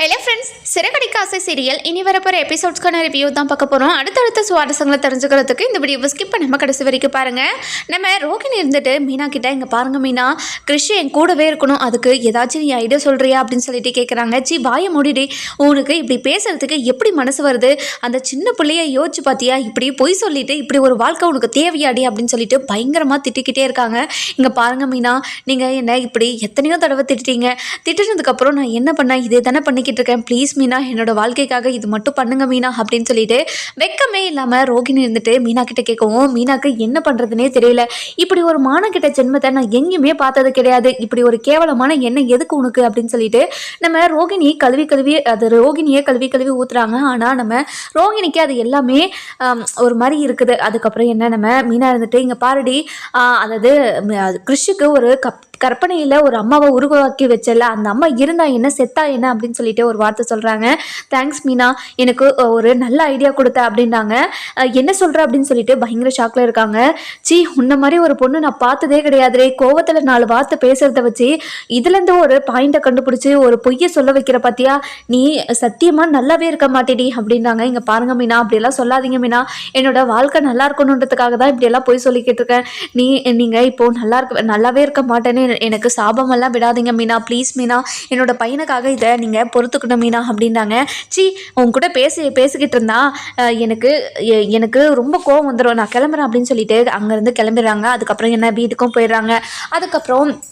Hello friends Siragadikka ஆசை serial இனி வரப்போகிற எபிசோட்ஸ்க்கான ரிவ்யூ தான் பார்க்க போகிறோம் அடுத்தடுத்த சுவாரஸ்யங்களை தெரிஞ்சுக்கிறதுக்கு இந்த வீடியோவை ஸ்கிப் பண்ணாமல் கடைசி வரைக்கும் பாருங்கள் நம்ம ரோகிணி இருந்துட்டு மீனா கிட்டே இங்கே பாருங்க மீனா கிறிஷ் என் கூடவே இருக்கணும். அதுக்கு ஏதாச்சும் நீ ஐடியா சொல்கிறியா அப்படின்னு சொல்லிட்டு கேட்குறாங்க சி வாயை மூடிடி. உனக்கு இப்படி பேசுறதுக்கு எப்படி மனசு வருது? அந்த சின்ன பிள்ளைய யோசிச்சு பார்த்தியா இப்படி பொய் சொல்லிட்டு இப்படி ஒரு வாழ்க்கை உனக்கு தேவையாடி அப்படின்னு சொல்லிட்டு பயங்கரமாக திட்டிக்கிட்டே இருக்காங்க. இங்கே பாருங்கள் மீனா நீங்கள் என்ன இப்படி எத்தனையோ தடவை திட்டீங்க திட்டினதுக்கப்புறம் நான் என்ன பண்ணேன்? இதே தானே பண்ணிக்கிட்டு இருக்கேன் ப்ளீஸ் மீனா என்னோட வாழ்க்கைக்காக இது மட்டும் பண்ணுங்க மீனா அப்படின்னு சொல்லிட்டு வெக்கமே இல்லாமல் ரோகிணி இருந்துட்டு மீனா கிட்ட கேட்கவும் மீனாக்கு என்ன பண்ணுறதுனே தெரியல. இப்படி ஒரு மானக்கிட்ட ஜென்மத்தை நான் எங்கேயுமே பார்த்தது கிடையாது. இப்படி ஒரு கேவலமான எண்ணம் எதுக்கு உனக்கு? அப்படின்னு சொல்லிட்டு நம்ம ரோகிணியை கழுவி கழுவி அது ரோகிணியை கழுவி கழுவி ஊத்துறாங்க. ஆனால் நம்ம ரோகிணிக்கு அது எல்லாமே ஒரு மாதிரி இருக்குது. அதுக்கப்புறம் என்ன? நம்ம மீனா இருந்துட்டு இங்கே பாருடி அதாவது அது கிறிஷுக்கு ஒரு கப் கற்பனையில் ஒரு அம்மாவை உருவாக்கி வச்சல. அந்த அம்மா இருந்தா என்ன செத்தா என்ன அப்படின்னு சொல்லிட்டு ஒரு வார்த்தை சொல்கிறாங்க தேங்க்ஸ் மீனா. எனக்கு ஒரு நல்ல ஐடியா கொடுத்த அப்படின்னாங்க. என்ன சொல்கிற அப்படின்னு சொல்லிட்டு பயங்கர ஷாக்கில் இருக்காங்க. சி உன்ன மாதிரி ஒரு பொண்ணு நான் பார்த்ததே கிடையாதுரே. கோவத்தில் நாலு வார்த்தை பேசுறத வச்சு இதுலேருந்து ஒரு பாயிண்ட்டை கண்டுபிடிச்சி ஒரு பொய்யை சொல்ல வைக்கிற பார்த்தியா நீ சத்தியமாக நல்லாவே இருக்க மாட்டேடி அப்படின்னாங்க. இங்கே பாருங்க மீனா. அப்படியெல்லாம் சொல்லாதீங்க மீனா. என்னோட வாழ்க்கை நல்லா இருக்கணுன்றதுக்காக தான் இப்படியெல்லாம் பொய் சொல்லிக்கிட்டு இருக்கேன். நீ நீங்கள் இப்போ நல்லா இருக்க நல்லாவே இருக்க மாட்டேன்னு எனக்கு சாபமெல்லாம் விடாதீங்க மீனா ப்ளீஸ் மீனா. என்னோட பையனுக்காக இதை நீங்கள் பொறுத்துக்கணும் மீனா அப்படின்னாங்க. சி உன் கூட பேசி பேசிக்கிட்டு இருந்தா எனக்கு எ- எனக்கு ரொம்ப கோவம் வந்துடும் நான் கிளம்புறேன் அப்படின்னு சொல்லிட்டு அங்கேருந்து கிளம்பிடுறாங்க. அதுக்கப்புறம் என்ன வீட்டுக்கும் போயிடுறாங்க. அதுக்கப்புறம்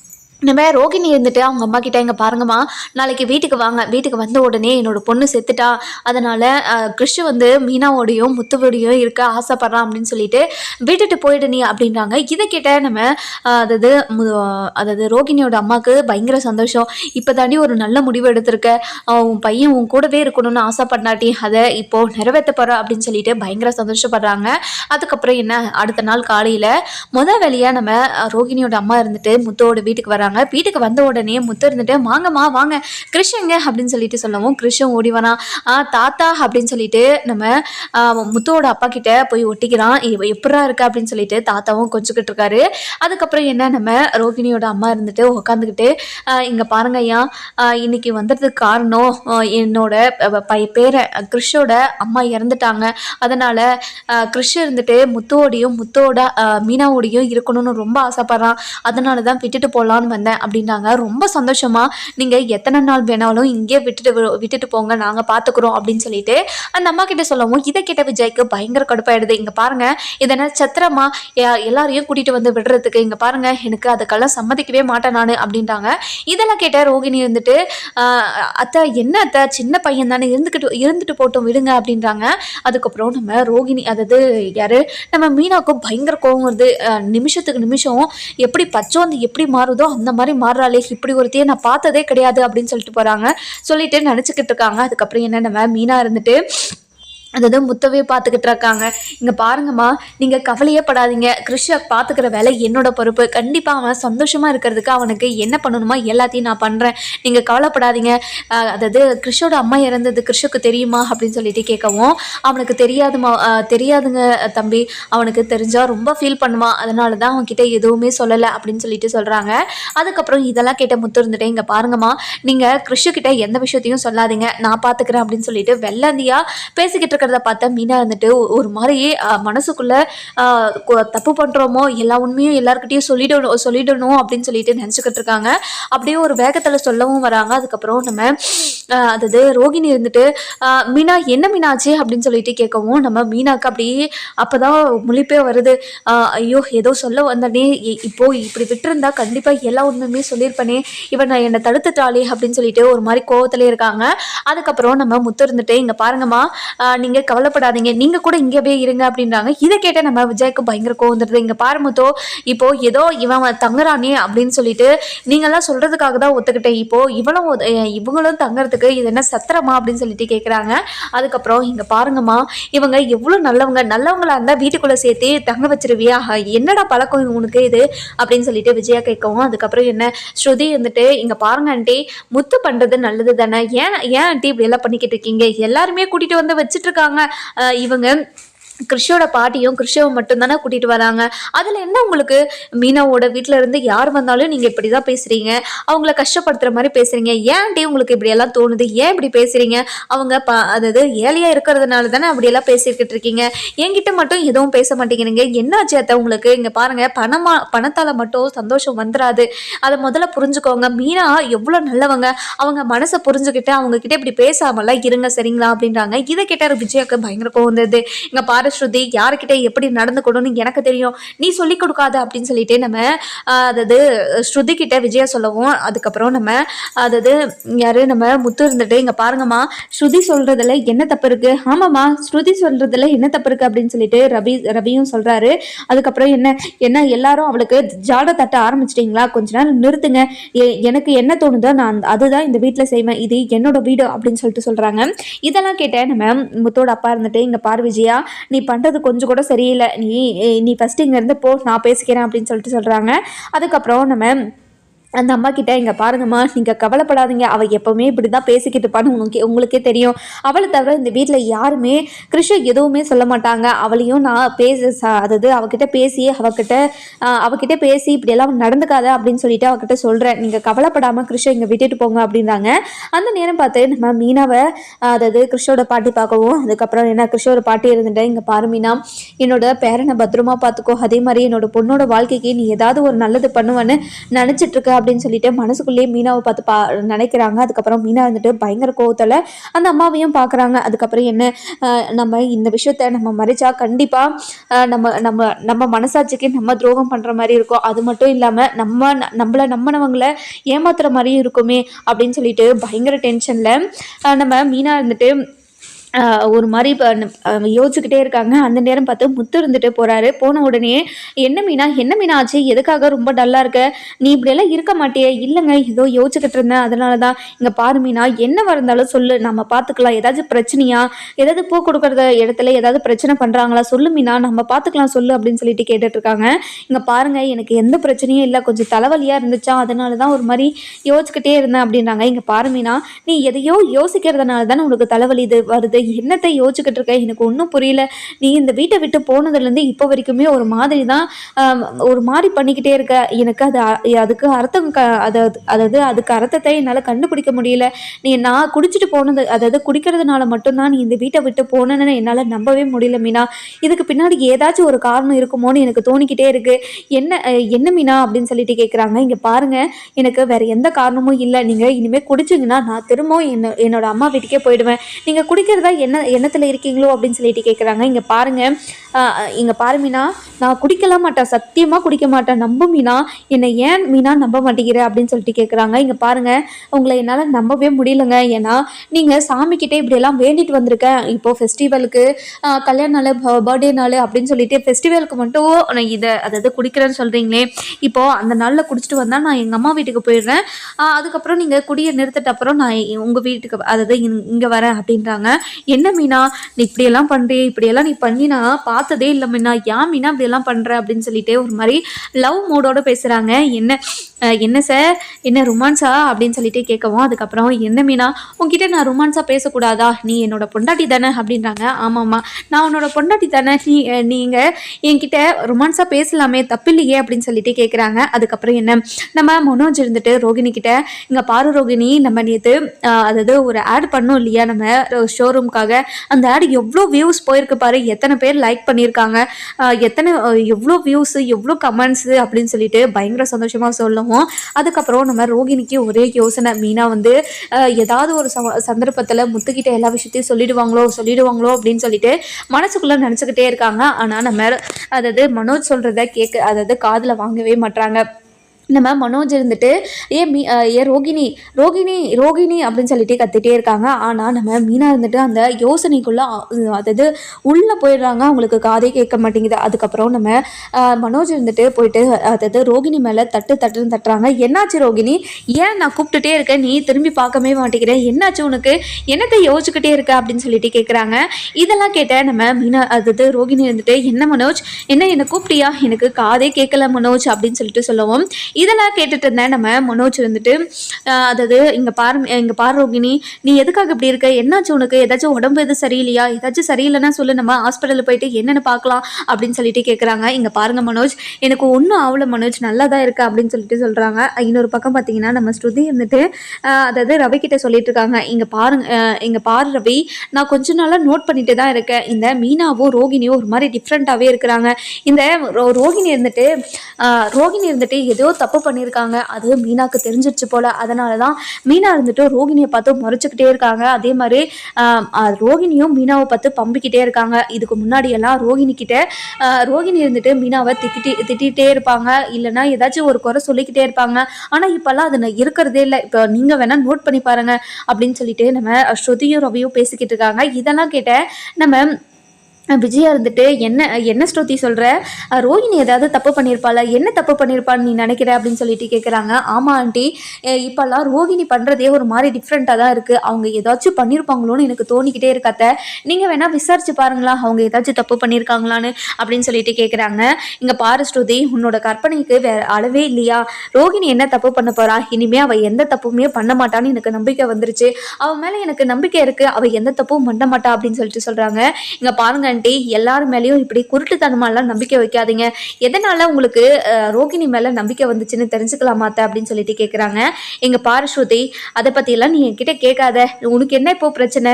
நம்ம ரோகிணி இருந்துட்டு அவங்க அம்மா கிட்ட இங்கே பாருங்கம்மா நாளைக்கு வீட்டுக்கு வாங்க. வீட்டுக்கு வந்த உடனே என்னோட பொண்ணு செத்துட்டா. அதனால் கிறிஷ் வந்து மீனாவோடையும் முத்துவோடையும் இருக்க ஆசைப்பட்றான் அப்படின்னு சொல்லிட்டு விட்டுட்டு போயிடு நீ அப்படின்றாங்க. இதை கேட்ட நம்ம அதாவது அதாவது ரோகிணியோட அம்மாவுக்கு பயங்கர சந்தோஷம். இப்போ தாண்டி ஒரு நல்ல முடிவு எடுத்திருக்க. உன் பையன் உன் கூடவே இருக்கணும்னு ஆசைப்பட்னாட்டி அதை இப்போ நிறைவேற்ற போகிற அப்படின்னு சொல்லிட்டு பயங்கர சந்தோஷப்படுறாங்க. அதுக்கப்புறம் என்ன? அடுத்த நாள் காலையில் முத வேலையாக நம்ம ரோகிணியோட அம்மா இருந்துட்டு முத்தோட வீட்டுக்கு வர வராங்க வீட்டுக்கு வந்த உடனே முத்து இருந்துட்டு வாங்கம்மா வாங்க. கிருஷ்ணங்க அப்படின்னு சொல்லிட்டு சொல்லவும் கிருஷ்ணன் ஓடிவானா. ஆ தாத்தா அப்படின்னு சொல்லிட்டு நம்ம முத்தோட முத்துவோட அப்பா கிட்ட போய் ஒட்டிக்கிறான். எப்படா இருக்கு? அப்படின்னு சொல்லிட்டு தாத்தாவும் கொஞ்சிக்கிட்டு இருக்காரு. அதுக்கப்புறம் என்ன நம்ம ரோகிணியோட அம்மா இருந்துட்டு உட்காந்துக்கிட்டு இங்கே பாருங்க ஐயா. இன்னைக்கு வந்ததுக்கு காரணம் என்னோட பை பேரை கிறிஷோட அம்மா இறந்துட்டாங்க. அதனால ஆஹ், கிறிஷ் இருந்துட்டு முத்துவோடையும் முத்தோட மீனாவோடையும் இருக்கணும்னு ரொம்ப ஆசைப்படுறான். அதனால தான் விட்டுட்டு போகலான்னு வந்தேன் அப்படின்னாங்க. ரொம்ப சந்தோஷமாக நீங்கள் எத்தனை நாள் வேணாலும் இங்கே விட்டுட்டு வி- விட்டுட்டு போங்க. நாங்கள் பார்த்துக்குறோம் அப்படின்னு சொல்லிட்டு அந்த அம்மா கிட்ட சொல்லவும் இதை கேட்ட விஜய்க்கு பயங்கர கடுப்பாயிடுது. இங்கே பாருங்கள் இதனால் சத்திரமா எல்லாரையும் கூட்டிட்டு வந்து விடுறதுக்கு இங்கே பாருங்கள் எனக்கு அதுக்கெல்லாம் சம்மதிக்கவே மாட்டேன் நான் அப்படின்ட்டாங்க. இதெல்லாம் கேட்ட ரோகிணி இருந்துட்டு அத்தை என்ன அத்தை? சின்ன பையன் தானே இருந்துக்கிட்டு இருந்துட்டு போட்டும் விடுங்க அப்படின்றாங்க. அதுக்கப்புறம் நம்ம ரோகிணி அதாவது யாரு? நம்ம மீனாவுக்கும் பயங்கர கோவம் வருது. நிமிஷத்துக்கு நிமிஷம் எப்படி பச்சோந்து எப்படி மாறுதோ அந்த மாதிரி மாறுறாளே இப்படி ஒருத்தையே நான் பார்த்ததே கிடையாது அப்படின்னு சொல்லிட்டு போகிறாங்க சொல்லிட்டு நினச்சிக்கிட்டு இருக்காங்க. அதுக்கப்புறம் என்ன நம்ம இருந்துட்டு இருந்துட்டு முத்தவே பார்த்துக்கிட்டு இருக்காங்க. இங்கே பாருங்கம்மா நீங்கள் கவலையே படாதீங்க. கிறிஷை பார்த்துக்கிற வேலை என்னோட பொறுப்பு. கண்டிப்பாக அவன் சந்தோஷமாக இருக்கிறதுக்கு அவனுக்கு என்ன பண்ணணுமோ எல்லாத்தையும் நான் பண்ணுறேன் நீங்கள் கவலைப்படாதீங்க. அதாவது கிருஷோட அம்மா இறந்தது கிருஷ்ணுக்கு தெரியுமா அப்படின்னு சொல்லிட்டு கேட்கவும் அவனுக்கு தெரியாதுமா தெரியாதுங்க தம்பி. அவனுக்கு தெரிஞ்சால் ரொம்ப ஃபீல் பண்ணுவான். அதனால தான் அவன்கிட்ட எதுவுமே சொல்லலை அப்படின்னு சொல்லிட்டு சொல்கிறாங்க அதுக்கப்புறம் இதெல்லாம் கேட்ட முத்து இருந்துட்டு இங்கே பாருங்கம்மா நீங்கள் கிறிஷுக்கிட்ட எந்த விஷயத்தையும் சொல்லாதீங்க. நான் பார்த்துக்கிறேன் அப்படின்னு சொல்லிட்டு வெள்ளந்தியாக பேசிக்கிட்டு இருக்கிறத பார்த்தா மீனா இருந்துட்டு ஒரு மாதிரி மனசுக்குள்ள தப்பு பண்ணுறோமோ எல்லா உண்மையும் எல்லாருக்கிட்டையும் சொல்லிடணும் சொல்லிடணும் அப்படின்னு சொல்லிட்டு நினச்சிக்கிட்டு இருக்காங்க. அப்படியே ஒரு வேகத்தில் சொல்லவும் வராங்க. அதுக்கப்புறம் நம்ம அதாவது ரோகிணி இருந்துட்டு மீனா என்ன மீனாச்சு அப்படின்னு சொல்லிட்டு கேட்கவும் நம்ம மீனாக்கு அப்படியே அப்பதான் முழிப்பே வருது. ஐயோ ஏதோ சொல்ல வந்தனே இப்போ இப்படி விட்டுருந்தா கண்டிப்பாக எல்லா உண்மையுமே சொல்லியிருப்பனே இவன் நான் என்னை தடுத்துட்டாளே அப்படின்னு சொல்லிட்டு ஒரு மாதிரி கோவத்திலே இருக்காங்க. அதுக்கப்புறம் நம்ம முத்து இருந்துட்டு இங்கே பாருங்கம்மா நீங்கள் நீங்க கவலைப்படாதீங்க. நீங்க கூட இங்கவே இருங்க அப்படின்றாங்க. இதை கேட்ட நம்ம விஜய்க்கு பயங்கர கோவந்துருது இங்க பாருமத்தோ இப்போ ஏதோ இவன் தங்குறானே அப்படின்னு சொல்லிட்டு நீங்கெல்லாம் சொல்றதுக்காக தான் ஒத்துக்கிட்டேன். இப்போ இவனும் இவங்களும் தங்குறதுக்கு இது என்ன சத்திரமா அப்படின்னு சொல்லிட்டு கேட்குறாங்க அதுக்கப்புறம் இங்க பாருங்கம்மா இவங்க எவ்வளோ நல்லவங்க. நல்லவங்களா இருந்தால் வீட்டுக்குள்ள சேர்த்து தங்க வச்சிருவியா? என்னடா பழக்கம் உனக்கு இது? அப்படின்னு சொல்லிட்டு விஜயா கேட்கவும் அதுக்கப்புறம் என்ன? ஸ்ருதி வந்துட்டு இங்க பாருங்க ஆண்டி முத்து பண்றது நல்லது தானே ஏன் ஏன் ஆண்டி இப்படி எல்லாம் பண்ணிக்கிட்டு இருக்கீங்க? எல்லாருமே கூட்டிட்டு வந்து வச்சுட்டு இருக்காங்க. இவங்க கிருஷியோட பாட்டியும் கிருஷியும் மட்டும்தானே கூட்டிகிட்டு வராங்க. அதில் என்ன உங்களுக்கு? மீனாவோட வீட்டில் இருந்து யார் வந்தாலும் நீங்கள் இப்படி தான் பேசுகிறீங்க அவங்கள கஷ்டப்படுத்துகிற மாதிரி பேசுகிறீங்க ஏன்டி உங்களுக்கு இப்படியெல்லாம் தோணுது? ஏன் இப்படி பேசுகிறீங்க அவங்க ப அதாவது ஏழையாக இருக்கிறதுனால தானே அப்படியெல்லாம் பேசிக்கிட்டு இருக்கீங்க. என்கிட்ட மட்டும் எதுவும் பேச மாட்டேங்கிறீங்க. என்னாச்சு அத்தை உங்களுக்கு? இங்கே பாருங்கள் பணமா பணத்தால் மட்டும் சந்தோஷம் வந்துடாது அதை முதல்ல புரிஞ்சுக்கோங்க. மீனா எவ்வளோ நல்லவங்க. அவங்க மனசை புரிஞ்சுக்கிட்டு அவங்க கிட்ட இப்படி பேசாமலாம் இருங்க சரிங்களா? அப்படின்றாங்க. இதை கேட்டார் விஜயாக்கு பயங்கர கோவம் வந்தது. இங்க பாரு ஸ்ருதி யாருக்கிட்ட எப்படி நடந்துக்கணும்னு எனக்கு தெரியும். நீ சொல்லிக் கொடுக்காத அப்படின்னு சொல்லிட்டு நம்ம அதாவது ஸ்ருதி கிட்ட விஜயா சொல்லவும் அதுக்கப்புறம் நம்ம அதாவது யாரு நம்ம முத்து இருந்துட்டு இங்க பாருங்கம்மா ஸ்ருதி சொல்றதுல என்ன தப்பு இருக்கு? ஆமாம்மா ஸ்ருதி சொல்றதுல என்ன தப்பு இருக்கு அப்படின்னு சொல்லிட்டு ரவி ரவியும் சொல்றாரு. அதுக்கப்புறம் என்ன என்ன எல்லாரும் அவளுக்கு ஜாட தட்ட ஆரம்பிச்சிட்டிங்களா? கொஞ்ச நேரம் நிறுத்துங்க. எனக்கு என்ன தோணுதோ நான் அதுதான் இந்த வீட்டில் செய்வேன். இது என்னோட வீடு அப்படின்னு சொல்லிட்டு சொல்கிறாங்க இதெல்லாம் கேட்டேன் நம்ம முத்தோட அப்பா இருந்துட்டு இங்கே பார்விஜயா நீ பண்ணுறது கொஞ்சம் கூட சரியில்லை. நீ நீ ஃபஸ்ட்டு இங்கேருந்து போ நான் பேசிக்கிறேன் அப்படின்னு சொல்லிட்டு சொல்கிறாங்க அதுக்கப்புறம் நம்ம அந்த அம்மா கிட்ட இங்கே பாருங்கம்மா நீங்கள் கவலைப்படாதீங்க. அவள் எப்போவுமே இப்படி தான் பேசிக்கிட்டு இருப்பான்னு உனக்கு உங்களுக்கே தெரியும். அவளை தவிர இந்த வீட்டில் யாருமே கிருஷ்ண எதுவுமே சொல்ல மாட்டாங்க. அவளையும் நான் பேச அதாவது அவகிட்ட பேசி அவகிட்ட அவகிட்ட பேசி இப்படியெல்லாம் நடந்துக்காத அப்படின்னு சொல்லிட்டு அவகிட்ட சொல்கிறேன் நீங்கள் கவலைப்படாமல் கிருஷ்ண இங்கே விட்டுட்டு போங்க அப்படின்றாங்க. அந்த நேரம் பார்த்து நம்ம மீனாவை அதாவது கிருஷ்ணோட பாட்டி பார்க்கவும் அதுக்கப்புறம் என்ன கிருஷ்ணோட பாட்டி இருந்துட்டு இங்கே பாரு மீனா என்னோட பேரனை பத்திரமா பார்த்துக்கோ. அதே மாதிரி என்னோட பொண்ணோட வாழ்க்கைக்கு நீ ஏதாவது ஒரு நல்லது பண்ணுவேன்னு நினச்சிட்டு இருக்க அப்படின்னு சொல்லிட்டு மனசுக்குள்ளேயே மீனாவை பார்த்து பா நினைக்கிறாங்க. அதுக்கப்புறம் மீனா வந்துட்டு பயங்கர கோவத்தில் அந்த அம்மாவையும் பார்க்குறாங்க. அதுக்கப்புறம் என்ன நம்ம இந்த விஷயத்த நம்ம மறைச்சா கண்டிப்பாக நம்ம நம்ம நம்ம மனசாட்சிக்கு நம்ம துரோகம் பண்ணுற மாதிரி இருக்கும். அது மட்டும் இல்லாமல் நம்ம நம்மளை நம்மனவங்களை ஏமாத்துற மாதிரியும் இருக்குமே அப்படின்னு சொல்லிட்டு பயங்கர டென்ஷனில் நம்ம மீனா இருந்துட்டு ஒரு மாதிரி இப்போ யோசிச்சுக்கிட்டே இருக்காங்க. அந்த நேரம் பார்த்து முத்து இருந்துட்டு போறாரு. போன உடனே என்ன மீனா? என்ன மீனா ஆச்சு? எதுக்காக ரொம்ப டல்லா இருக்க? நீ இப்படியெல்லாம் இருக்க மாட்டியே. இல்லைங்க ஏதோ யோசிச்சுக்கிட்டு இருந்தேன். அதனால தான் இங்க பாரு மீனா என்ன இருந்தாலும் சொல்லு. நம்ம பார்த்துக்கலாம் ஏதாச்சும் பிரச்சனையா? ஏதாவது பூ கொடுக்கறத இடத்துல ஏதாவது பிரச்சனை பண்றாங்களா? சொல்லு மீனா. நம்ம பார்த்துக்கலாம் சொல்லு. அப்படின்னு சொல்லிட்டு கேட்டுட்டு இருக்காங்க. இங்க பாருங்க எனக்கு எந்த பிரச்சனையும் இல்லை. கொஞ்சம் தலைவலியா இருந்துச்சா? அதனால தான் ஒரு மாதிரி யோசிச்சுக்கிட்டே இருந்தேன் அப்படின்றாங்க இங்க பாரு மீனா நீ எதையோ யோசிக்கிறதுனால தானே உனக்கு தலைவலி இது வருது. என்னத்தை யோசிச்சுக்கிட்டு இருக்க? எனக்கு ஒன்றும் புரியல. நீ இந்த வீட்டை விட்டு போனதுலேருந்து இப்போ வரைக்குமே ஒரு மாதிரி தான் ஒரு மாதிரி பண்ணிக்கிட்டே இருக்க. எனக்கு அது அதுக்கு அர்த்தம் க அதாவது அதாவது அதுக்கு அர்த்தத்தை என்னால் கண்டுபிடிக்க முடியல. நீ நான் குடிச்சிட்டு போனது அதாவது குடிக்கிறதுனால மட்டும்தான் நீ இந்த வீட்டை விட்டு போனேன்னு என்னால் நம்பவே முடியல மீனா. இதுக்கு பின்னாடி ஏதாச்சும் ஒரு காரணம் இருக்குமோன்னு எனக்கு தோணிக்கிட்டே இருக்குது என்ன என்ன மீனா அப்படின்னு சொல்லிட்டு கேட்குறாங்க இங்கே பாருங்கள் எனக்கு வேறு எந்த காரணமும் இல்லை. நீங்கள் இனிமேல் குடிச்சிங்கன்னா நான் திரும்பவும் என்ன என்னோட அம்மா வீட்டுக்கே போயிடுவேன். நீங்கள் குடிக்கிறதா என்ன எண்ணத்தில் இருக்கீங்களோ அப்படின்னு சொல்லிட்டு கேட்குறாங்க இங்கே பாருங்க. இங்கே பாரு மீனா. நான் குடிக்கலாம் மாட்டேன். சத்தியமாக குடிக்க மாட்டேன். நம்ப மீனா. என்னை ஏன் மீனா நம்ப மாட்டேங்கிற அப்படின்னு சொல்லிட்டு கேட்குறாங்க இங்கே பாருங்க. உங்களை என்னால் நம்பவே முடியலங்க. ஏன்னா நீங்கள் சாமிக்கிட்டே இப்படியெல்லாம் வேண்டிட்டு வந்திருக்கேன் இப்போ ஃபெஸ்டிவலுக்கு கல்யாண நாள் பர்த்டே நாள் அப்படின்னு சொல்லிட்டு ஃபெஸ்டிவலுக்கு மட்டும் நான் இதை அதாவது குடிக்கிறேன்னு சொல்கிறீங்களே இப்போது அந்த நாளில் குடிச்சிட்டு வந்தால் நான் எங்கள் அம்மா வீட்டுக்கு போயிடுறேன். அதுக்கப்புறம் நீங்கள் குடியை நிறுத்திட்ட அப்புறம் நான் உங்கள் வீட்டுக்கு அதாவது இங்கே வரேன் அப்படின்றாங்க. என்ன மீனா நீ இப்படியெல்லாம் பண்ணுறிய இப்படியெல்லாம் நீ பண்ணி நான் பார்த்ததே இல்லை மீனா. ஏன் மீனா இப்படியெல்லாம் பண்ணுற அப்படின்னு சொல்லிட்டு ஒரு மாதிரி லவ் மூடோட பேசுகிறாங்க என்ன என்ன சார் என்ன ரொமான்ஸா? அப்படின்னு சொல்லிட்டு கேட்கவும் அதுக்கப்புறம் என்ன மீனா? உங்ககிட்ட நான் ரொமான்ஸாக பேசக்கூடாதா? நீ என்னோட பொண்டாட்டி தானே? அப்படின்றாங்க. ஆமாம்மா. நான் உன்னோட பொண்டாட்டி தானே? நீ நீங்கள் என்கிட்ட ரொமான்ஸாக பேசலாமே தப்பில்லையே அப்படின்னு சொல்லிட்டு கேட்குறாங்க அதுக்கப்புறம் என்ன? நம்ம மனோஜ் இருந்துட்டு ரோகிணி கிட்ட இங்கே பாரு ரோகிணி நம்ம நேற்று அதாவது ஒரு ஆட் பண்ணோம் இல்லையா? நம்ம ஷோரூம் ஷோரூம்காக அந்த ஆடு எவ்வளோ வியூஸ் போயிருக்கு பாரு. எத்தனை பேர் லைக் பண்ணியிருக்காங்க. எத்தனை எவ்வளோ வியூஸு எவ்வளோ கமெண்ட்ஸு அப்படின்னு சொல்லிட்டு பயங்கர சந்தோஷமாக சொல்லவும். அதுக்கப்புறம் நம்ம ரோகிணிக்கு ஒரே யோசனை. மீனா வந்து ஏதாவது ஒரு சந்தர்ப்பத்தில் முத்துக்கிட்ட எல்லா விஷயத்தையும் சொல்லிடுவாங்களோ சொல்லிடுவாங்களோ அப்படின்னு சொல்லிட்டு மனசுக்குள்ளே நினச்சிக்கிட்டே இருக்காங்க. ஆனால் நம்ம அதாவது மனோஜ் சொல்கிறத கேட்க அதாவது காதில் வாங்கவே மாட்டாங்க நம்ம மனோஜ் இருந்துட்டு ஏ மீ ஏ ரோகிணி ரோகிணி ரோகிணி அப்படின்னு சொல்லிட்டு கத்திட்டே இருக்காங்க. ஆனால் நம்ம மீனா இருந்துட்டு அந்த யோசனைக்குள்ளே அதாவது உள்ளே போயிடுறாங்க. அவங்களுக்கு காதே கேட்க மாட்டேங்குது. அதுக்கப்புறம் நம்ம மனோஜ் இருந்துட்டு போயிட்டு அதாவது ரோகிணி மேலே தட்டு தட்டுன்னு தட்டுறாங்க. என்னாச்சு ரோகிணி? ஏன் நான் கூப்பிட்டுட்டே இருக்கேன்? நீ திரும்பி பார்க்கவே மாட்டேங்கிற. என்னாச்சு உனக்கு? என்னத்தை யோசிச்சுக்கிட்டே இருக்க? அப்படின்னு சொல்லிட்டு கேட்குறாங்க இதெல்லாம் கேட்ட நம்ம மீனா அதாவது ரோகிணி இருந்துட்டு என்ன மனோஜ்? என்ன என்னை கூப்பிட்டியா? எனக்கு காதே கேட்கல மனோஜ் அப்படின்னு சொல்லிட்டு சொல்லவும் இதெல்லாம் கேட்டுட்டு இருந்தேன். நம்ம மனோஜ் வந்துட்டு அதாவது இங்கே பாரு இங்கே பாரு ரோகிணி நீ எதுக்காக இப்படி இருக்க? என்னாச்சு உனக்கு? ஏதாச்சும் உடம்பு எதுவும் சரியில்லையா? ஏதாச்சும் சரியில்லைன்னா சொல்லு. நம்ம ஹாஸ்பிட்டலில் போயிட்டு என்னென்னு பார்க்கலாம் அப்படின்னு சொல்லிட்டு கேட்குறாங்க இங்கே பாருங்க மனோஜ். எனக்கு ஒன்றும் ஆகல மனோஜ். நல்லா தான் இருக்கு அப்படின்னு சொல்லிட்டு சொல்கிறாங்க இன்னொரு பக்கம் பார்த்தீங்கன்னா நம்ம ஸ்ருதி இருந்துட்டு அதாவது ரவி கிட்ட சொல்லிட்டு இருக்காங்க. இங்கே பாருங்க இங்கே பாரு ரவி நான் கொஞ்ச நாளாக நோட் பண்ணிட்டு தான் இருக்கேன். இந்த மீனாவும் ரோகிணியும் ஒரு மாதிரி டிஃப்ரெண்ட்டாகவே இருக்கிறாங்க. இந்த ரோ- ரோகிணி இருந்துட்டு ரோகிணி இருந்துட்டு ஏதோ தப்பு பண்ணியிருக்காங்க. அது மீனாக்கு தெரிஞ்சிருச்சு போல. அதனால தான் மீனா இருந்துட்டு ரோகிணியை பார்த்து முறைச்சிக்கிட்டே இருக்காங்க. அதே மாதிரி ரோகிணியும் மீனாவை பார்த்து பம்பிக்கிட்டே இருக்காங்க. இதுக்கு முன்னாடியெல்லாம் ரோகிணிக்கிட்ட ரோகிணி இருந்துட்டு மீனாவை திட்டிட்டு திட்டிகிட்டே இருப்பாங்க. இல்லைன்னா ஏதாச்சும் ஒரு குறை சொல்லிக்கிட்டே இருப்பாங்க. ஆனால் இப்போல்லாம் அது இருக்கிறதே இல்லை. இப்போ நீங்கள் வேணால் நோட் பண்ணி பாருங்க. அப்படின்னு சொல்லிட்டு நம்ம ஸ்ருதியும் ரவியும் பேசிக்கிட்டு இருக்காங்க. இதெல்லாம் கேட்ட நம்ம விஜயா இருந்துட்டு என்ன என்ன ஸ்ருதி சொல்கிற ரோஹிணி ஏதாவது தப்பு பண்ணியிருப்பாள் என்ன தப்பு பண்ணியிருப்பான்னு நீ நினைக்கிற? அப்படின்னு சொல்லிட்டு கேட்குறாங்க ஆமாம் ஆண்டி. இப்போல்லாம் ரோகிணி பண்ணுறதே ஒரு மாதிரி டிஃப்ரெண்ட்டாக தான் இருக்குது அவங்க ஏதாச்சும் பண்ணியிருப்பாங்களோன்னு எனக்கு தோணிக்கிட்டே இருக்காத்த நீங்கள் வேணால் விசாரிச்சு பாருங்களா அவங்க ஏதாச்சும் தப்பு பண்ணியிருக்காங்களான்னு அப்படின்னு சொல்லிட்டு கேட்குறாங்க இங்கே பாரு ஸ்ருதி உன்னோட கற்பனைக்கு வேற அளவே இல்லையா. ரோகிணி என்ன தப்பு பண்ண போகிறா இனிமேல் அவள் எந்த தப்புமே பண்ண மாட்டான்னு எனக்கு நம்பிக்கை வந்துருச்சு. அவன் மேலே எனக்கு நம்பிக்கை இருக்குது அவள் எந்த தப்பும் பண்ண மாட்டா அப்படின்னு சொல்லிட்டு சொல்கிறாங்க இங்கே பாருங்க ஆண்டி எல்லாரும் மேலேயும் இப்படி குருட்டுத்தனமாலாம் நம்பிக்கை வைக்காதீங்க. எதனால உங்களுக்கு ரோகிணி மேலே நம்பிக்கை வந்துச்சுன்னு தெரிஞ்சுக்கலாமாத்த அப்படின்னு சொல்லிட்டு கேட்குறாங்க எங்கள் பாரஸ்ருதி அதை பற்றியெல்லாம் நீ என்கிட்ட கேட்காத. உனக்கு என்ன இப்போ பிரச்சனை?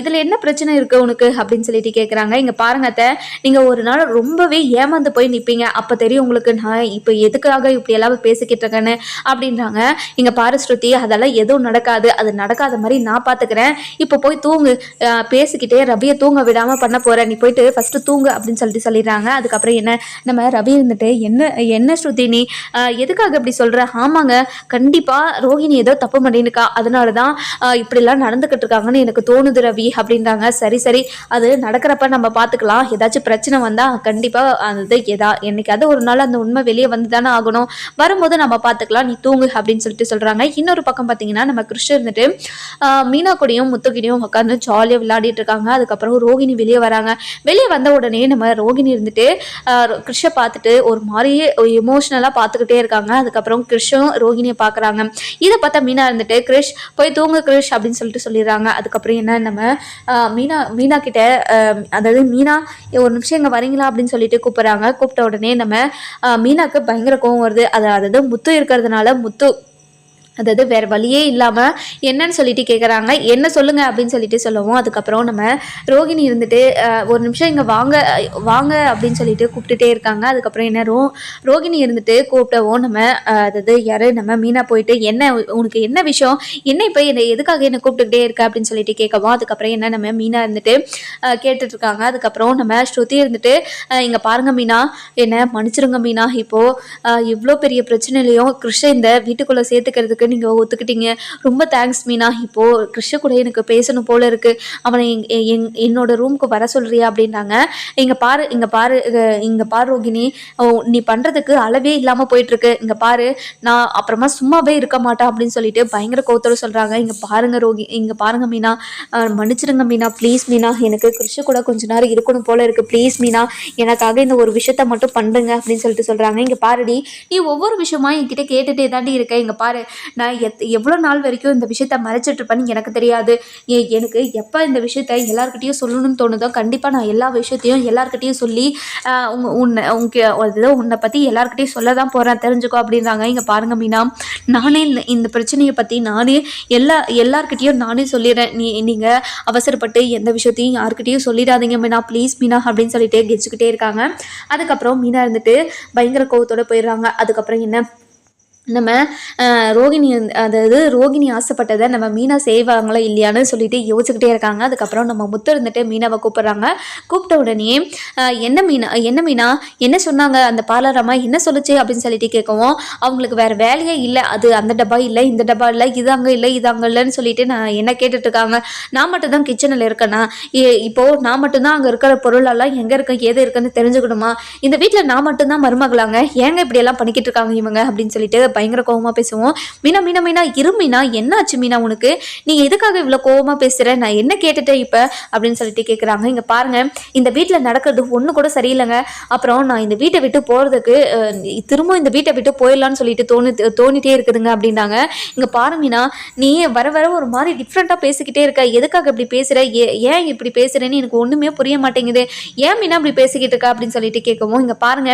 இதில் என்ன பிரச்சனை இருக்குது உனக்கு? அப்படின்னு சொல்லிட்டு கேட்குறாங்க இங்கே பாருங்க அத்தை நீங்கள் ஒரு நாள் ரொம்பவே ஏமாந்து போய் நிற்பீங்க அப்போ தெரியும் உங்களுக்கு நான் இப்போ எதுக்காக இப்படி எல்லாம் பேசிக்கிட்டு இருக்கேன்னு? அப்படின்றாங்க. இங்கே பாரஸ்ருதி அதெல்லாம் எதுவும் நடக்காது. அது நடக்காத மாதிரி நான் பார்த்துக்கிறேன் இப்போ போய் தூங்கு. பேசிக்கிட்டே ரவியை தூங்க விடாமல் பண்ண போகிறேன் நீ போயிட்டு ஃபஸ்ட்டு தூங்கு அப்படின்னு சொல்லிட்டு சொல்லிடுறாங்க. அதுக்கப்புறம் என்ன நம்ம ரவி இருந்துட்டு என்ன என்ன ஸ்ருதி நீ? எதுக்காக இப்படி சொல்கிற ஆமாங்க கண்டிப்பாக ரோஹிணி ஏதோ தப்பு பண்ணியிருக்கா. அதனால தான் இப்படிலாம் நடந்துக்கிட்டு இருக்காங்கன்னு எனக்கு தோணுது ரவி அப்படின்றாங்க. சரி சரி அது நடக்கிறப்ப நம்ம பார்த்துக்கலாம் ஏதாச்சும் பிரச்சனை வந்தால் கண்டிப்பாக அது எதா என்னைக்காவது ஒரு நாள் அந்த உண்மை வெளியே வந்து தானே ஆகணும். வரும்போது நம்ம பார்த்துக்கலாம் நீ தூங்கு அப்படின்னு சொல்லிட்டு சொல்கிறாங்க இன்னொரு பக்கம் பார்த்தீங்கன்னா நம்ம கிருஷ்ண இருந்துட்டு மீனா கூடயும் முத்துக்கிடையும் உட்காந்து ஜாலியாக விளையாடிட்டு இருக்காங்க. அதுக்கப்புறம் ரோகிணி வெளியே வராங்க. வெளியே வந்த உடனே நம்ம ரோகிணி இருந்துட்டு ஆஹ் பார்த்துட்டு ஒரு மாதிரியே எமோஷ்னலாக பார்த்துக்கிட்டே இருக்காங்க. அதுக்கப்புறம் கிருஷ்ணும் ரோகிணியை பார்க்குறாங்க. இதை பார்த்தா மீனா இருந்துட்டு கிருஷ் போய் தூங்க கிருஷ் அப்படின்னு சொல்லிட்டு சொல்லிடுறாங்க. அதுக்கப்புறம் என்ன நம்ம மீனா மீனா கிட்ட அதாவது மீனா ஒரு நிமிஷம் இங்கே வரீங்களா? அப்படின்னு சொல்லிட்டு கூப்பிட்றாங்க. கூப்பிட்ட உடனே நம்ம மீனாக்கு பயங்கர கோவம் வருது. அது அதாவது முத்து இருக்கிறதுனால முத்து அதாவது வேறு வழியே இல்லாமல் என்னன்னு சொல்லிட்டு கேட்குறாங்க என்ன சொல்லுங்க அப்படின்னு சொல்லிட்டு சொல்லுவோம் அதுக்கப்புறம் நம்ம ரோகிணி இருந்துட்டு ஒரு நிமிஷம் இங்கே வாங்க வாங்க அப்படின்னு சொல்லிட்டு கூப்பிட்டுட்டே இருக்காங்க. அதுக்கப்புறம் என்ன ரோ ரோகிணி இருந்துட்டு கூப்பிட்டவும் நம்ம அதாவது யார் நம்ம மீனா போயிட்டு என்ன உனக்கு என்ன விஷயம்? என்ன இப்போ என்னை எதுக்காக என்னை கூப்பிட்டுக்கிட்டே இருக்க அப்படின்னு சொல்லிட்டு கேட்கவும் அதுக்கப்புறம் என்ன நம்ம மீனா இருந்துட்டு கேட்டுட்ருக்காங்க. அதுக்கப்புறம் நம்ம ஸ்ருதி இருந்துட்டு இங்கே பாருங்க மீனா என்ன மன்னிச்சிருங்க மீனா. இப்போது இவ்வளோ பெரிய பிரச்சனையிலையும் கிருஷ்ண இந்த வீட்டுக்குள்ளே சேர்த்துக்கிறதுக்கு நீங்கள் ஒத்துக்கிட்டீங்க. ரொம்ப தேங்க்ஸ் மீனா. இப்போது கிருஷ்ண கூட எனக்கு பேசணும் போல இருக்குது அவனை எங்- எங்- என்னோட ரூமுக்கு வர சொல்கிறியா அப்படின்னாங்க. இங்கே பாரு இங்கே பாரு இங்கே பாரு ரோகிணி. ஓ, நீ பண்ணுறதுக்கு அளவே இல்லாமல் போயிட்டுருக்கு. இங்கே பாரு நான் அப்புறமா சும்மாவே இருக்க மாட்டேன் அப்படின்னு சொல்லிட்டு பயங்கர கோத்தோட சொல்கிறாங்க இங்கே பாருங்கள் ரோகி இங்கே பாருங்கள் மீனா. மன்னிச்சிடுங்க மீனா. ப்ளீஸ் மீனா எனக்கு கிருஷ்ண கூட கொஞ்ச நேரம் இருக்கணும் போல இருக்குது ப்ளீஸ் மீனா எனக்காக இந்த ஒரு விஷயத்த மட்டும் பண்ணுங்க அப்படின்னு சொல்லிட்டு சொல்கிறாங்க இங்கே பாருடி நீ ஒவ்வொரு விஷயமா என்கிட்ட கேட்டுகிட்டே தாண்டி இருக்க. இங்கே பாரு நான் எத் எவ்வளோ நாள் வரைக்கும் இந்த விஷயத்த மறைச்சிட்டு இருப்பேன்னு எனக்கு தெரியாது. ஏ எனக்கு எப்போ இந்த விஷயத்த எல்லாருக்கிட்டையும் சொல்லணும்னு தோணுதோ கண்டிப்பாக நான் எல்லா விஷயத்தையும் எல்லாருக்கிட்டையும் சொல்லி உங்க உன்னை உங்க ஏதோ உன்னை பற்றி எல்லாருக்கிட்டையும் சொல்ல தான் போகிறேன் தெரிஞ்சுக்கோ அப்படின்றாங்க. இங்கே பாருங்க மீனா. நானே இந்த இந்த பிரச்சனையை பற்றி நானே எல்லா எல்லார்கிட்டேயும் நானே சொல்லிடுறேன். நீ நீங்கள் அவசரப்பட்டு எந்த விஷயத்தையும் யாருக்கிட்டையும் சொல்லிடாதீங்க மீனா. ப்ளீஸ் மீனா அப்படின்னு சொல்லிட்டு கெச்சுக்கிட்டே இருக்காங்க. அதுக்கப்புறம் மீனா இருந்துட்டு பயங்கர கோவத்தோடு போயிடுறாங்க. அதுக்கப்புறம் என்ன? நம்ம ரோகிணி அதாவது ரோகிணி ஆசைப்பட்டதை நம்ம மீனா செய்வாங்களா இல்லையான்னு சொல்லிட்டு யோசிச்சுக்கிட்டே இருக்காங்க. அதுக்கப்புறம் நம்ம முத்து இருந்துட்டு மீனாவை கூப்பிட்றாங்க. கூப்பிட்ட உடனே என்ன மீனா என்ன மீனா என்ன சொன்னாங்க அந்த பார்லர் அம்மா என்ன சொல்லுச்சு? அப்படின்னு சொல்லிட்டு கேட்கவும் அவங்களுக்கு வேற வேலையே இல்லை. அது அந்த டப்பா இல்லை இந்த டப்பா இல்லை இது அங்கே இல்லை இது அங்கே இல்லைன்னு சொல்லிட்டு நான் என்ன கேட்டுட்டு இருக்காங்க. நான் மட்டும் தான் கிச்சனில் இருக்கேனா? இ- இப்போ நான் மட்டும்தான் அங்கே இருக்கிற பொருளெல்லாம் எங்கே இருக்கு எது இருக்குன்னு தெரிஞ்சுக்கணுமா? இந்த வீட்டில் நான் மட்டும்தான் மருமகளாங்க. ஏங்க இப்படியெல்லாம் பண்ணிக்கிட்டு இருக்காங்க இவங்க? அப்படின்னு சொல்லிட்டு பயங்கர கோவமாக பேசுவோம். மீனா மீனா மீனா இரு மீனா என்னாச்சு மீனா உனக்கு? நீ எதுக்காக இவ்வளோ கோவமாக பேசுகிற நான் என்ன கேட்டுட்டேன் இப்போ? அப்படின்னு சொல்லிட்டு கேட்குறாங்க இங்கே பாருங்க இந்த வீட்டில் நடக்கிறது ஒன்று கூட சரியில்லைங்க. அப்புறம் நான் இந்த வீட்டை விட்டு போகிறதுக்கு திரும்ப இந்த வீட்டை விட்டு போயிடலான்னு சொல்லிட்டு தோணு தோணிட்டே இருக்குதுங்க அப்படின்னாங்க. இங்கே பாரு மீனா நீ வர வர ஒரு மாதிரி டிஃப்ரெண்ட்டாக பேசிக்கிட்டே இருக்க. எதுக்காக இப்படி பேசுகிற ஏன் இப்படி பேசுகிறேன்னு எனக்கு ஒன்றுமே புரிய மாட்டேங்குது. ஏன் மீனா இப்படி பேசிக்கிட்டு இருக்கா? அப்படின்னு சொல்லிட்டு கேட்கவும் இங்கே பாருங்க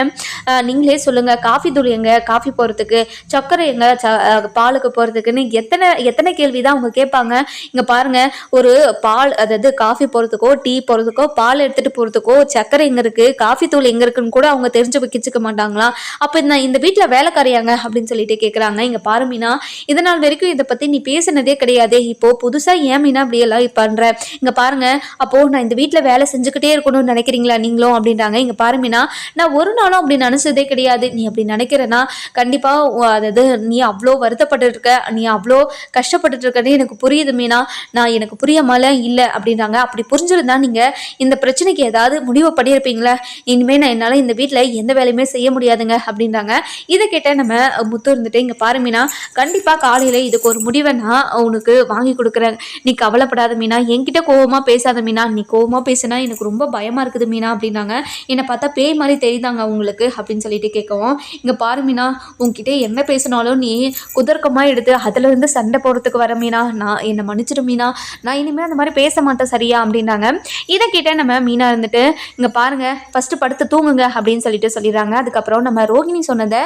நீங்களே சொல்லுங்க காஃபி தூள் காஃபி போகிறதுக்கு சர்க்கரை எங்க ச- பாலுக்கு போகிறதுக்குன்னு எத்தனை எத்தனை கேள்வி தான் அவங்க கேட்பாங்க. இங்கே பாருங்க ஒரு பால் அதாவது காஃபி போகிறதுக்கோ டீ போகிறதுக்கோ பால் எடுத்துகிட்டு போகிறதுக்கோ சர்க்கரை எங்கே இருக்குது காஃபி தூள் எங்கே இருக்குன்னு கூட அவங்க தெரிஞ்சு வச்சுக்க மாட்டாங்களா? அப்போ நான் இந்த வீட்டில் வேலைக்காரியாங்க அப்படின்னு சொல்லிட்டு கேட்குறாங்க இங்கே பாரு மீனா இதனால் நாள் வரைக்கும் இதை பற்றி நீ பேசினதே கிடையாது. இப்போ புதுசாக ஏன் மீனா அப்படி எல்லாம் பண்ணுற இங்கே பாருங்க அப்போது நான் இந்த வீட்டில் வேலை செஞ்சுக்கிட்டே இருக்கணும்னு நினைக்கிறீங்களா நீங்களும் அப்படின்றாங்க. இங்கே பாரு மீனா நான் ஒரு நாளும் அப்படி நினச்சதே கிடையாது. நீ அப்படி நினைக்கிறேன்னா கண்டிப்பாக அதாவது நீ அவ்வளோ வருத்தப்பட்டு இருக்க நீ அவ்வளோ கஷ்டப்பட்டுட்டு இருக்கன்னு எனக்கு புரியுது மீனா. நான் எனக்கு புரியாமல இல்லை அப்படின்றாங்க. அப்படி புரிஞ்சிருந்தா நீங்கள் இந்த பிரச்சனைக்கு ஏதாவது முடிவு பண்ணியிருப்பீங்களா. இனிமேல் நான் என்னால் இந்த வீட்டில் எந்த வேலையுமே செய்ய முடியாதுங்க அப்படின்றாங்க. இதை கேட்ட நம்ம முத்து இருந்துட்டு இங்கே பாரு மீனா கண்டிப்பாக காலையில் இதுக்கு ஒரு முடிவை நான் உனக்கு வாங்கி கொடுக்குறேன். நீ கவலைப்படாத மீனா என்கிட்ட கோவமாக பேசாத மீனா. நீ கோபமாக பேசினா எனக்கு ரொம்ப பயமாக இருக்குது மீனா அப்படின்னாங்க என்னை பார்த்தா பேய் மாதிரி தெரியுதாங்க உங்களுக்கு? அப்படின்னு சொல்லிட்டு கேட்கவும் இங்கே பாரு மீனா உங்ககிட்ட என்ன பேசினாலும் நீ குதர்க்கமாக எடுத்து அதுலேருந்து சண்டை போடுறதுக்கு வர மீனா நான் என்னை மன்னிச்சிடும் மீனா. நான் இனிமேல் அந்த மாதிரி பேச மாட்டேன் சரியா அப்படின்னாங்க. இதை கேட்ட நம்ம மீனா இருந்துட்டு இங்கே பாருங்க ஃபஸ்ட்டு படுத்து தூங்குங்க அப்படின்னு சொல்லிட்டு சொல்லிடுறாங்க. அதுக்கப்புறம் நம்ம ரோகிணி சொன்னதை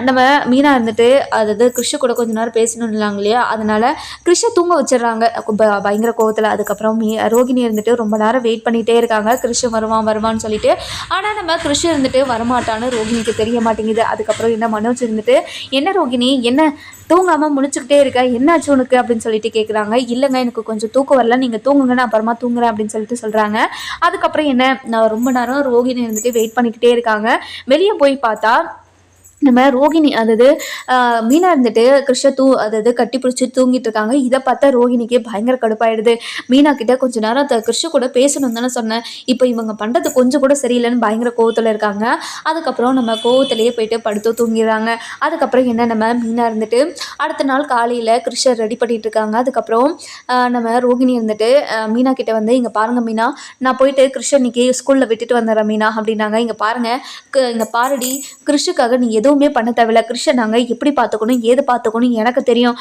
நம்ம மீனா இருந்துட்டு அதாவது கிருஷ கூட கொஞ்ச நேரம் பேசணும்லாங்க இல்லையா? அதனால கிருஷ தூங்க வச்சிடுறாங்க. ப- பயங்கர கோவத்தில். அதுக்கப்புறம் மீ ரோகிணி இருந்துட்டு ரொம்ப நேரம் வெயிட் பண்ணிகிட்டே இருக்காங்க. கிருஷ வருவான் வருவான்னு சொல்லிட்டு. ஆனால் நம்ம கிருஷ இருந்துட்டு வரமாட்டான்னு ரோகிணிக்கு தெரிய மாட்டேங்குது. அதுக்கப்புறம் என்ன மனோஜ் இருந்துட்டு என்ன ரோகிணி? என்ன? தூங்காமல் முழிச்சுக்கிட்டே இருக்க? என்னாச்சு உனக்கு? அப்படின்னு சொல்லிட்டு கேட்குறாங்க இல்லைங்க எனக்கு கொஞ்சம் தூக்கம் வரல. நீங்கள் தூங்குங்க. நான் அப்புறமா தூங்குறேன். அப்படின்னு சொல்லிட்டு சொல்கிறாங்க அதுக்கப்புறம் என்ன? நான் ரொம்ப நேரம் ரோகிணி இருந்துட்டு வெயிட் பண்ணிக்கிட்டே இருக்காங்க. வெளியே போய் பார்த்தா நம்ம ரோகிணி அதாவது மீனா இருந்துட்டு கிருஷ்ண தூ அதாவது கட்டி பிடிச்சி தூங்கிட்டு இருக்காங்க. இதை பார்த்தா ரோகிணிக்கு பயங்கர கடுப்பாயிடுது. மீனா கிட்ட கொஞ்ச நேரம் கிருஷ்ண கூட பேசணும் தானே சொன்னேன். இப்போ இவங்க பண்ணுறது கொஞ்சம் கூட சரியில்லைன்னு பயங்கர கோவத்தில் இருக்காங்க. அதுக்கப்புறம் நம்ம கோவத்திலேயே போயிட்டு படுத்து தூங்கிடுறாங்க. அதுக்கப்புறம் என்ன நம்ம மீனா இருந்துட்டு அடுத்த நாள் காலையில் கிருஷ்ணர் ரெடி பண்ணிட்டு இருக்காங்க. அதுக்கப்புறம் நம்ம ரோகிணி இருந்துட்டு மீனா கிட்ட வந்து இங்கே பாருங்க மீனா நான் போயிட்டு கிருஷ்ணனிக்கு ஸ்கூலில் விட்டுட்டு வந்துடுறேன் மீனா அப்படின்னாங்க. இங்கே பாருங்க க- பாருடி கிருஷுக்காக நீ எது எதுவுமே பண்ண தேவையில்ல. கிருஷ்ண நாங்கள் எப்படி பார்த்துக்கணும் ஏது பார்த்துக்கணும் எனக்கு தெரியும்.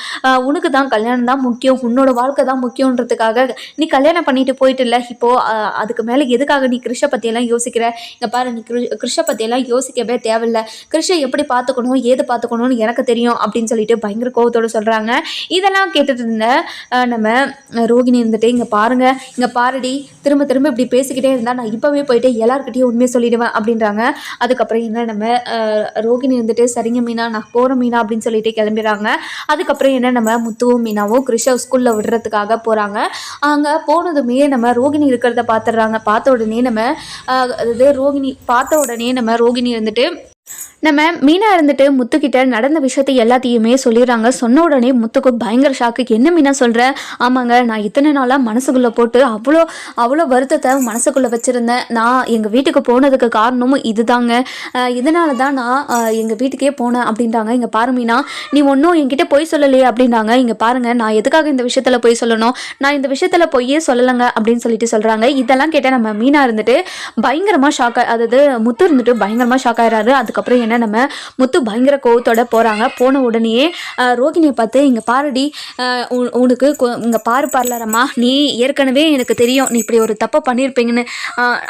உனக்கு தான் கல்யாணம் தான் முக்கியம். உன்னோட வாழ்க்கை தான் முக்கியன்றதுக்காக நீ கல்யாணம் பண்ணிட்டு போயிட்டு இல்லை. இப்போது அதுக்கு மேலே எதுக்காக நீ கிருஷ பற்றியெல்லாம் யோசிக்கிற? இங்கே பாரு நீ கிரு கிருஷ பற்றியெல்லாம் யோசிக்கவே தேவையில்ல. கிருஷ எப்படி பார்த்துக்கணும் ஏது பார்த்துக்கணும்னு எனக்கு தெரியும் அப்படின்னு சொல்லிட்டு பயங்கர கோபத்தோடு சொல்கிறாங்க இதெல்லாம் கேட்டுட்டு இருந்த நம்ம ரோகிணி இருந்துட்டு இங்கே பாருங்க இங்கே பாருடி. திரும்ப திரும்ப இப்படி பேசிக்கிட்டே இருந்தால் நான் இப்போவே போயிட்டு எல்லாருக்கிட்டையும் உண்மையை சொல்லிடுவேன் அப்படின்றாங்க. அதுக்கப்புறம் என்ன நம்ம ரோகிணி ரோகிணி இருந்துட்டு சரிங்க மீனா நான் போகிற மீனா அப்படின்னு சொல்லிட்டு கிளம்பிடுறாங்க. அதுக்கப்புறம் என்ன நம்ம முத்துவும் மீனாவும் கிருஷா ஸ்கூலில் விடுறதுக்காக போகிறாங்க அங்கே போனதுமே நம்ம ரோகிணி இருக்கிறத பார்த்துடுறாங்க. பார்த்த உடனே நம்ம அதாவது ரோகிணி பார்த்த உடனே நம்ம ரோகிணி இருந்துட்டு நம்ம மீனா இருந்துட்டு முத்துக்கிட்ட நடந்த விஷயத்தை எல்லாத்தையுமே சொல்லிடுறாங்க. சொன்ன உடனே முத்துக்கு பயங்கர ஷாக்கு என்ன மீனா சொல்கிற ஆமாங்க நான் இத்தனை நாளாக மனசுக்குள்ளே போட்டு அவ்வளோ அவ்வளோ வருத்தத்தை மனசுக்குள்ளே வச்சுருந்தேன். நான் எங்கள் வீட்டுக்கு போனதுக்கு காரணமும் இதுதாங்க. இதனால தான் நான் எங்கள் வீட்டுக்கே போனேன் அப்படின்ட்டாங்க இங்கே பாரு மீனா நீ ஒன்றும் என்கிட்ட பொய் சொல்லலையே அப்படின்றாங்க. இங்கே பாருங்க நான் எதுக்காக இந்த விஷயத்தில் பொய் சொல்லணும்? நான் இந்த விஷயத்தில் பொய்யே சொல்லலைங்க அப்படின்னு சொல்லிட்டு சொல்கிறாங்க இதெல்லாம் கேட்டால் நம்ம மீனா இருந்துட்டு பயங்கரமாக ஷாக் அதாவது முத்து இருந்துட்டு பயங்கரமாக ஷாக் ஆயிடுறாரு அதுக்கப்புறம் என்ன நம்ம முத்து பயங்கர கோவத்தோட போகிறாங்க போன உடனேயே ரோகிணியை பார்த்து இங்கே பாருடி உனக்கு இங்கே பாரு பார்லரம்மா. நீ ஏற்கனவே எனக்கு தெரியும். நீ இப்படி ஒரு தப்பை பண்ணியிருப்பீங்கன்னு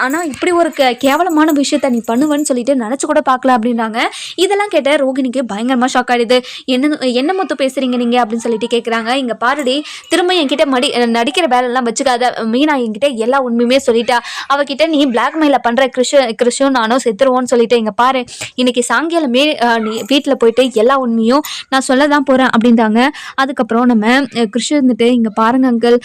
ஆனால் இப்படி ஒரு கே கேவலமான விஷயத்த நீ பண்ணுவேன்னு சொல்லிட்டு நினச்சி கூட பார்க்கல அப்படின்றாங்க இதெல்லாம் கேட்ட ரோகிணிக்கு பயங்கரமாக ஷாக் ஆயிடுது. என்ன என்ன முத்து பேசுகிறீங்க நீங்கள் அப்படின்னு சொல்லிட்டு கேட்குறாங்க இங்கே பாருடி திரும்ப என்கிட்ட மடி நடிக்கிற வேலையெல்லாம் வச்சுக்காத. மீனா என்கிட்ட எல்லா உண்மையுமே சொல்லிட்டா. அவகிட்ட நீ பிளாக்மெயில பண்ணுற கிருஷ கிருஷும் நானும் செத்துருவோன்னு சொல்லிட்டு இங்கே பாரு இன்னைக்கு சாயங்காலமே நீ வீட்டில் போயிட்டு எல்லா உண்மையும் நான் சொல்ல தான் போகிறேன் அப்படின்றாங்க. அதுக்கப்புறம் நம்ம கிருஷ்ணன் கிருஷ் இருந்துட்டு இங்கே பாருங்க அங்கிள்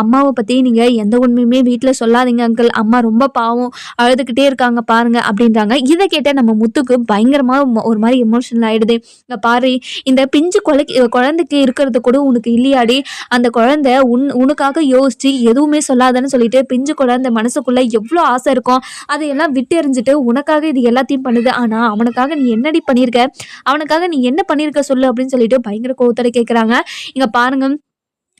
அம்மாவை பற்றி நீங்கள் எந்த உண்மையுமே வீட்டில் சொல்லாதீங்க அங்கிள் அம்மா ரொம்ப பாவம் அழுதுகிட்டே இருக்காங்க பாருங்க அப்படின்றாங்க. இதை கேட்ட நம்ம முத்துக்கு பயங்கரமாக ஒரு மாதிரி எமோஷனல் ஆகிடுது இங்கே பாரு இந்த பிஞ்சு கொலை குழந்தைக்கு இருக்கிறது கூட உனக்கு இல்லையாடி. அந்த குழந்தை உன் உனக்காக யோசிச்சு எதுவுமே சொல்லாதன்னு சொல்லிட்டு பிஞ்சு குழந்தை மனசுக்குள்ளே எவ்வளோ ஆசை இருக்கும். அதையெல்லாம் விட்டு எறிஞ்சிட்டு உனக்காக இது எல்லாத்தையும் பண்ணுது. ஆனால் கேட்குறான் அவனுக்காக நீ என்னடி பண்ணியிருக்க அவனுக்காக நீ என்ன பண்ணியிருக்க சொல்லு அப்படின்னு சொல்லிட்டு பயங்கர கோவத்தோட கேட்குறாங்க இங்கே பாருங்க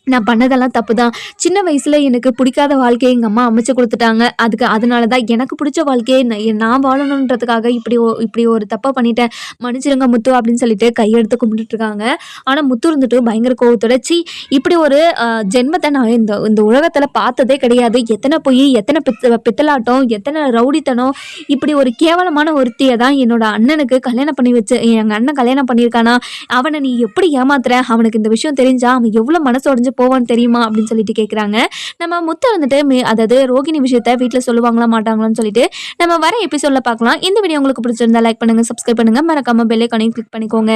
நான் பண்ணதெல்லாம் தப்பு தான் சின்ன வயசில் எனக்கு பிடிக்காத வாழ்க்கையை எங்கள் அம்மா அமைச்சு கொடுத்துட்டாங்க. அதுக்கு அதனால தான் எனக்கு பிடிச்ச வாழ்க்கையை நான் நான் வாழணுன்றதுக்காக இப்படி இப்படி ஒரு தப்பை பண்ணிட்டேன். மன்னிச்சிருங்க முத்து அப்படின்னு சொல்லிட்டு கையெடுத்து கும்பிட்டுட்டு இருக்காங்க ஆனால் முத்து இருந்துட்டு பயங்கர கோவத்தோட சி இப்படி ஒரு ஜென்மத்தை நான் இந்த இந்த உலகத்தில் பார்த்ததே கிடையாது. எத்தனை பொய் எத்தனை பித்த பித்தலாட்டம் எத்தனை ரவுடித்தனம். இப்படி ஒரு கேவலமான ஒருத்தியை தான் என்னோட அண்ணனுக்கு கல்யாணம் பண்ணி வச்சு எங்கள் அண்ணன் கல்யாணம் பண்ணியிருக்கானா? அவனை நீ எப்படி ஏமாத்துற? அவனுக்கு இந்த விஷயம் தெரிஞ்சா அவன் எவ்வளோ மனசு உடஞ்சு போவான்னு தெரியுமா அப்படின்னு சொல்லிட்டு கேட்குறாங்க நம்ம முத்து வந்துட்டு மே- அதாவது ரோகிணி விஷயத்த வீட்டில் சொல்லுவாங்களா மாட்டாங்களான்னு சொல்லிட்டு நம்ம வர எபிசோடில் பார்க்கலாம். இந்த வீடியோ உங்களுக்கு பிடிச்சிருந்தா லைக் பண்ணுங்க சப்ஸ்கிரைப் பண்ணுங்க. மறக்காம பெல்லைக்கானையும் கிளிக் பண்ணிக்கோங்க.